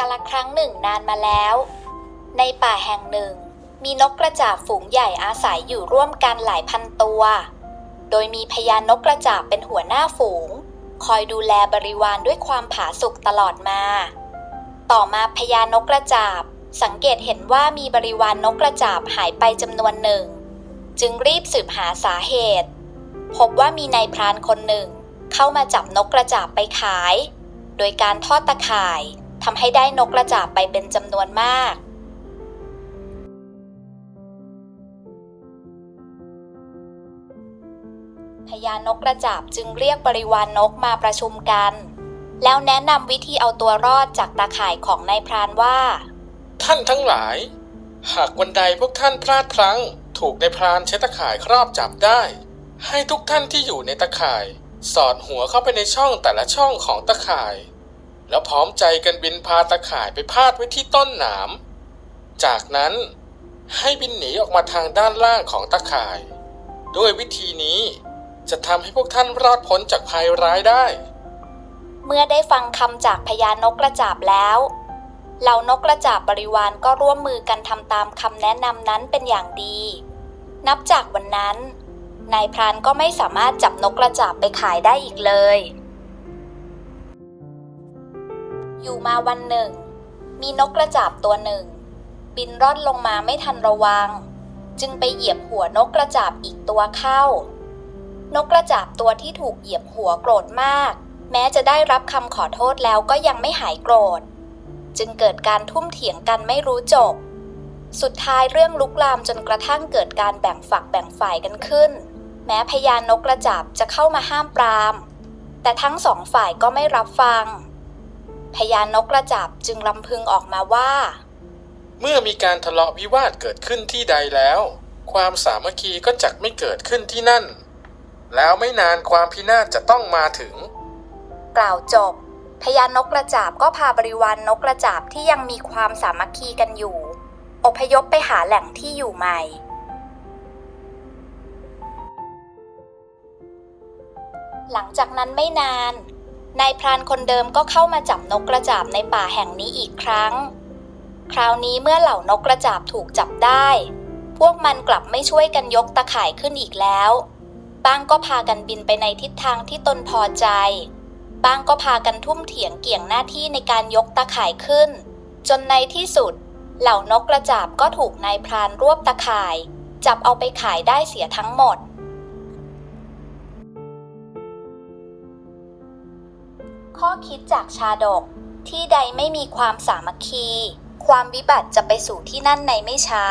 กาลครั้งหนึ่งนานมาแล้ว ในป่าแห่งหนึ่ง มีนกกระจาบฝูงใหญ่อาศัยอยู่ร่วมกันหลายพันตัว โดยมีพญานกกระจาบเป็นหัวหน้าฝูง คอยดูแลบริวารด้วยความผาสุกตลอดมา ต่อมาพญานกกระจาบ สังเกตเห็นว่ามีบริวารนกกระจาบหายไปจำนวนหนึ่ง จึงรีบสืบหาสาเหตุ พบว่ามีนายพรานคนหนึ่ง เข้ามาจับนกกระจาบไปขาย โดยการทอดตะข่าย ทำให้ได้นกกระจาบไปเป็นจำนวนมาก พญานกกระจาบจึงเรียกบริวารนนกมาประชุมกัน แล้วแนะนำวิธีเอาตัวรอดจากตาข่ายของนายพรานว่า ท่านทั้งหลาย หากวันใดพวกท่านพลาดพลั้ง ถูกในพรานใช้ตะข่ายครอบจับได้ ให้ทุกท่านที่อยู่ในตะข่าย สอดหัวเข้าไปในช่องแต่ละช่องของตะข่าย แล้วพร้อมใจกันบินพาตะข่ายไปพาดไว้ที่ต้นหนาม จากนั้นให้บินหนีออกมาทางด้านล่างของตะข่าย ด้วยวิธีนี้จะทำให้พวกท่านรอดพ้นจากภัยร้ายได้ เมื่อได้ฟังคำจากพญานกกระจาบแล้วเหล่านกกระจาบบริวารก็ร่วมมือกันทำตามคำแนะนำนั้นเป็นอย่างดี นับจากวันนั้นนายพรานก็ไม่สามารถจับนกกระจาบไปขายได้อีกเลย อยู่มาวันหนึ่ง มีนกกระจาบตัวหนึ่ง บินร่อนลงมาไม่ทันระวัง จึงไปเหยียบหัวนกกระจาบอีกตัวเข้า นกกระจาบตัวที่ถูกเหยียบหัวโกรธมาก แม้จะได้รับคำขอโทษแล้วก็ยังไม่หายโกรธ จึงเกิดการทุ่มเถียงกันไม่รู้จบ สุดท้ายเรื่องลุกลามจนกระทั่งเกิดการแบ่งฝักแบ่งฝ่ายกันขึ้น แม้พญานกกระจาบจะเข้ามาห้ามปราม แต่ทั้งสองฝ่ายก็ไม่รับฟัง พญานกกระจาบจึงลำพึงออกมาว่า เมื่อมีการทะเลาะวิวาทเกิดขึ้นที่ใดแล้ว ความสามัคคีก็จักไม่เกิดขึ้นที่นั่น แล้วไม่นานความพินาศจะต้องมาถึง กล่าวจบพญานกกระจาบก็พาบริวารนนกกระจาบที่ยังมีความสามัคคีกันอยู่ อพยพไปหาแหล่งที่อยู่ใหม่ หลังจากนั้นไม่นาน นายพรานคนเดิมก็เข้ามาจับนกกระจาบในป่าแห่งนี้อีกครั้ง คราวนี้เมื่อเหล่านกกระจาบถูกจับได้ พวกมันกลับไม่ช่วยกันยกตะข่ายขึ้นอีกแล้ว บ้างก็พากันบินไปในทิศทางที่ตนพอใจ บ้างก็พากันทุ่มเถียงเกี่ยงหน้าที่ในการยกตะข่ายขึ้น จนในที่สุด เหล่านกกระจาบก็ถูกนายพรานรวบตะข่าย จับเอาไปขายได้เสียทั้งหมด ข้อคิดจากชาดก ที่ใดไม่มีความสามัคคี ความวิบัติจะไปสู่ที่นั่นในไม่ช้า